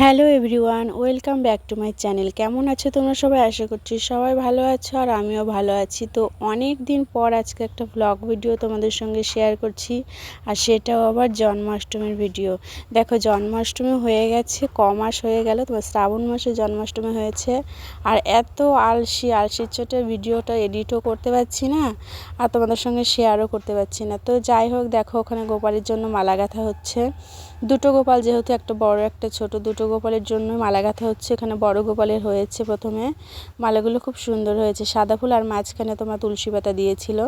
Hello everyone, welcome back to my channel. কেমন আছো তোমরা সবাই? আশা করছি সবাই ভালো আছো আর আমিও ভালো আছি। তো অনেক দিন পর আজকে একটা ব্লগ ভিডিও তোমাদের সঙ্গে শেয়ার করছি আর সেটাও আবার জন্মাষ্টমীর ভিডিও দেখো, জন্মাষ্টমী হয়ে গেছে, ক মাস হয়ে গেল, তোমার শ্রাবণ মাসে জন্মাষ্টমী হয়েছে। আর এত আলসি আলসির চোটে ভিডিওটা এডিটও করতে পারছি না আর তোমাদের সঙ্গে শেয়ারও করতে পারছি না। তো যাই হোক, দেখো, ওখানে গোপালের জন্য মালা গাঁথা হচ্ছে। দুটো গোপাল যেহেতু একটা বড়, একটা ছোট, দুটো গোপালের জন্য মালা গাঁথা হচ্ছে। এখানে বড় গোপালের হয়েছে প্রথমে। মালাগুলো খুব সুন্দর হয়েছে। সাদা ফুল আর মাঝখানে তোমার তুলসী পাতা দিয়েছিল।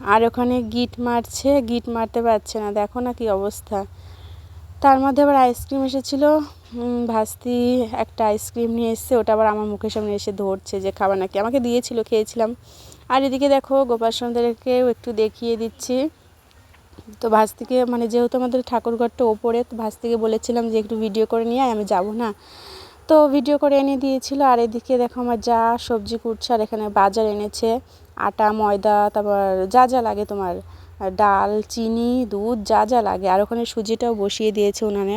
আর ওখানে গিট মারছে। গিট মারতে পারছে না। দেখো না কি অবস্থা। তার মধ্যে আবার আইসক্রিম এসেছিল। ভাস্তি একটা আইসক্রিম নিয়ে এসছে। ওটা আবার আমার মুখের সামনে এসে ধরছে যে খাবার নাকি। আমাকে দিয়েছিল, খেয়েছিলাম। আর এদিকে দেখো গোপাল সুন্দরকেও একটু দেখিয়ে দিচ্ছি। তো ভাস্তিকে মানে যেহেতু আমাদের ঠাকুরঘরটা ওপরে, তো ভাস্তিকে বলেছিলাম যে একটু ভিডিও করে নিয়ে আমি যাব না। তো ভিডিও করে এনে দিয়েছিল, আর এদিকে দেখো আমার যা সবজি কুটছে, আর এখানে বাজার এনেছে, আটা, ময়দা, তারপর যা যা লাগে তোমার ডাল, চিনি, দুধ, যা যা লাগে। আর ওখানে সুজিটাও বসিয়ে দিয়েছে উনানে।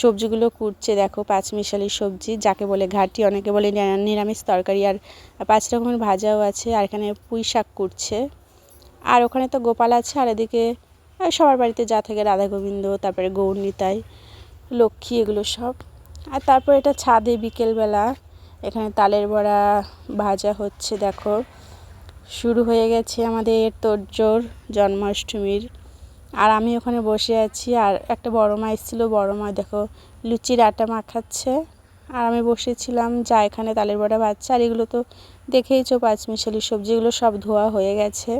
সবজিগুলো কুটছে, দেখো পাঁচমিশালি সবজি, যাকে বলে ঘাটি, অনেকে বলে নিরামিষ তরকারি, আর পাঁচ রকমের ভাজাও আছে, আর এখানে পুঁই শাক কুটছে। আর ওখানে তো গোপাল আছে, আর এদিকে সবার বাড়িতে যা থাকে রাধা গোবিন্দ, তারপরে গৌরনীতাই লক্ষ্মী, এগুলো সব। আর তারপর এটা ছাদে বিকেলবেলা, এখানে তালের বড়া ভাজা হচ্ছে, দেখো। শুরু হয়ে গেছে আমাদের তোরজোর জন্মাষ্টমীর। আর আমি ওখানে বসে আছি, আর একটা বড় মা এসেছিল, বড় মা দেখো লুচির আটা মাখাচ্ছে। আর আমি বসেছিলাম যা এখানে তালের বড়া ভাজছে, আর এগুলো তো দেখেইছো পাঁচমিশালি সবজিগুলো সব ধোয়া হয়ে গেছে।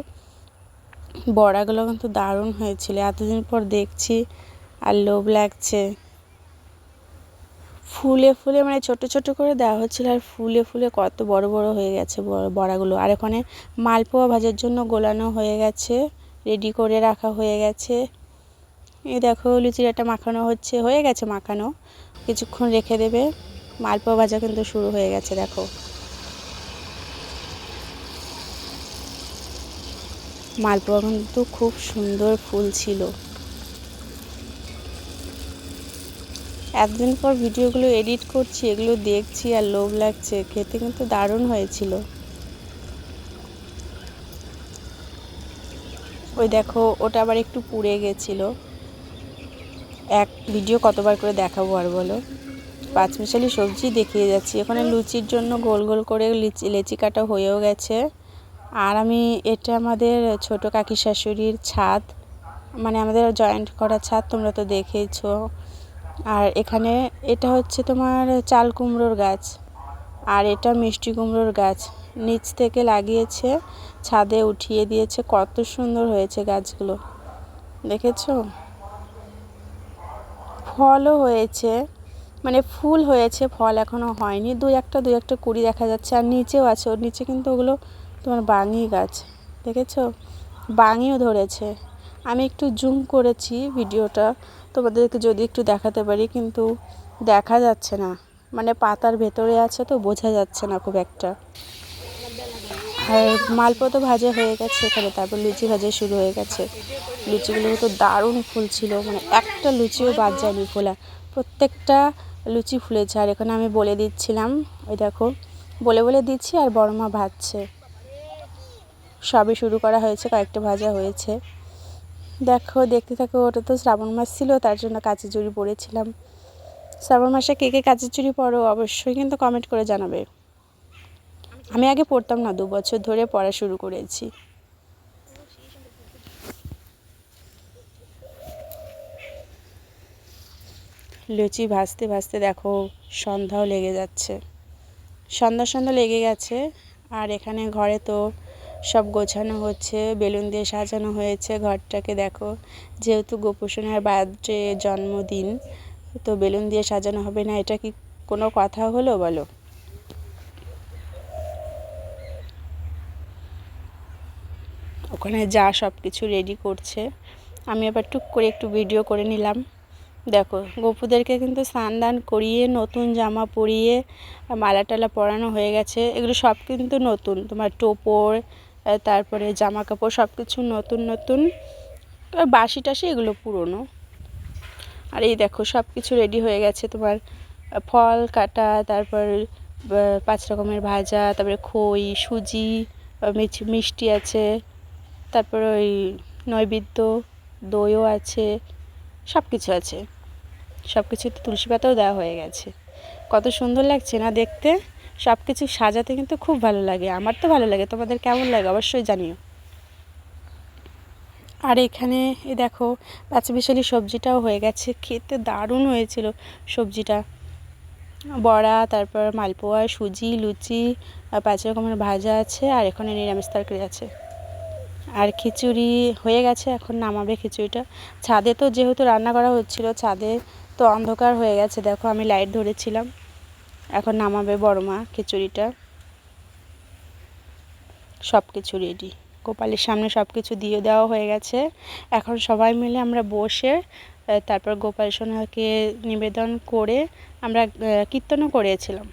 বড়াগুলো কিন্তু দারুণ হয়েছিল। এতদিন পর দেখছি আর লোভ লাগছে। ফুলে ফুলে মানে ছোট ছোট করে দেওয়া হচ্ছিল আর ফুলে ফুলে কত বড় বড় হয়ে গেছে বড়াগুলো। আর ওখানে মালপোয়া ভাজার জন্য গোলানো হয়ে গেছে রেডি করে রাখা হয়ে গেছে। এই দেখো লুচিরাটা মাখানো হচ্ছে, হয়ে গেছে মাখানো। কিছুক্ষণ রেখে দেবে। মালপোয়া ভাজা কিন্তু শুরু হয়ে গেছে, দেখো। মালপোয়া কিন্তু খুব সুন্দর ফুল ছিল। এতদিন পর ভিডিওগুলো এডিট করছি, এগুলো দেখছি আর লোভ লাগছে, খেতে কিন্তু দারুণ হয়েছিল। ওই দেখো, ওটা আবার একটু পুড়ে গেছিল। এক ভিডিও কতবার করে দেখাবো আর বলো? পাঁচমিশালি সবজি দেখিয়ে যাচ্ছি। এখানে লুচির জন্য গোল গোল করে লিচি, লেচি কাটা হয়েও গেছে। আর আমি এটা আমাদের ছোট কাকি শাশুড়ির ছাদ। মানে আমাদের জয়েন্ট করা ছাদ, তোমরা তো দেখেইছো। আর এখানে এটা হচ্ছে তোমার চাল কুমড়োর গাছ। আর এটা মিষ্টি কুমড়োর গাছ। নিচ থেকে লাগিয়েছে, ছাদে উঠিয়ে দিয়েছে, কত সুন্দর হয়েছে গাছগুলো। দেখেছ? ফলও হয়েছে। মানে ফুল হয়েছে, ফল এখনও হয়নি। দু একটা দু একটা কুড়ি দেখা যাচ্ছে, আর নিচেও আছে। ওর নিচে কিন্তু ওগুলো তোমার বাঙি গাছ। দেখেছ? বাঙিও ধরেছে। আমি একটু জুম করেছি ভিডিওটা। তোমাদেরকে যদি একটু দেখাতে পারি, কিন্তু দেখা যাচ্ছে না। মানে পাতার ভেতরে আছে তো, বোঝা যাচ্ছে না খুব একটা। আর মালপো ভাজা হয়ে গেছে এখানে, তারপর লুচি ভাজা শুরু হয়ে গেছে। লুচিগুলো তো দারুণ ফুল ছিল মানে একটা লুচিও বাদ যায়নি ফোলা প্রত্যেকটা লুচি ফুলেছে, আর এখানে আমি বলে দিচ্ছিলাম, ওই দেখো, বলে বলে দিচ্ছি আর বড় মা ভাজছে। সবই শুরু করা হয়েছে, কয়েকটা ভাজা হয়েছে। দেখো, দেখতে থাকো, ওটা তো শ্রাবণ মাস ছিল, তার জন্য কাঁচি চুড়ি পরেছিলাম। শ্রাবণ মাসে কে কে কাঁচি চুড়ি পরো অবশ্যই কিন্তু কমেন্ট করে জানাবে। আমি আগে পড়তাম না, দু বছর ধরে পড়া শুরু করেছি। লুচি ভাজতে ভাজতে দেখো, সন্ধ্যাও লেগে যাচ্ছে। সন্ধ্যা সন্ধ্যা লেগে গেছে, আর এখানে ঘরে তো সব গোছানো হচ্ছে, বেলুন দিয়ে সাজানো হয়েছে, ঘরটাকে দেখো। যেহেতু গোপুসোনার বার্থডে জন্মদিন, তো বেলুন দিয়ে সাজানো হবে না, এটা কি কোনো কথা হলো বলো? ওখানে যা সব কিছু রেডি করছে। আমি আবার টুক করে একটু ভিডিও করে নিলাম। দেখো, গপুদেরকে কিন্তু স্নান দান করিয়ে, নতুন জামা পরিয়ে মালা টালা পরানো হয়ে গেছে। এগুলো সব কিন্তু নতুন। তোমার টোপর তারপরে জামা কাপড় সব কিছু নতুন। নতুন বাসি টাসি এগুলো পুরনো। আর এই দেখো সব কিছু রেডি হয়ে গেছে তোমার ফল কাটা, তারপর পাঁচ রকমের ভাজা, তারপরে খই, সুজি মিষ্টি আছে, তারপর ওই নৈবেদ্য, দইও আছে সব কিছু আছে। সব কিছুতে তুলসী পাতাও দেওয়া হয়ে গেছে। কত সুন্দর লাগছে না দেখতে? সব কিছু সাজাতে কিন্তু খুব ভালো লাগে। আমার তো ভালো লাগে। তোমাদের কেমন লাগে? অবশ্যই জানিও। আর এখানে এই দেখো পাঁচমিশালি সবজিটাও হয়ে গেছে। খেতে দারুণ হয়েছিল সবজিটা। বড়া, তারপর মালপোয়া, সুজি, লুচি, আর পাঁচ রকমের ভাজা আছে, আর এখানে নিরামিষ তরকারি আছে। আর খিচুড়ি হয়ে গেছে, এখন নামাবে খিচুড়িটা। ছাদে তো যেহেতু রান্না করা হচ্ছিল, ছাদে তো অন্ধকার হয়ে গেছে। দেখো আমি লাইট ধরেছিলাম। এখন নামাবে বড় মা খিচুড়িটা। সব কিছু রেডি গোপালের সামনে সব কিছু দিয়ে দেওয়া হয়ে গেছে। এখন সবাই মিলে আমরা বসে তারপর গোপাল সোনাকে নিবেদন করে আমরা কীর্তনও করেছিলাম।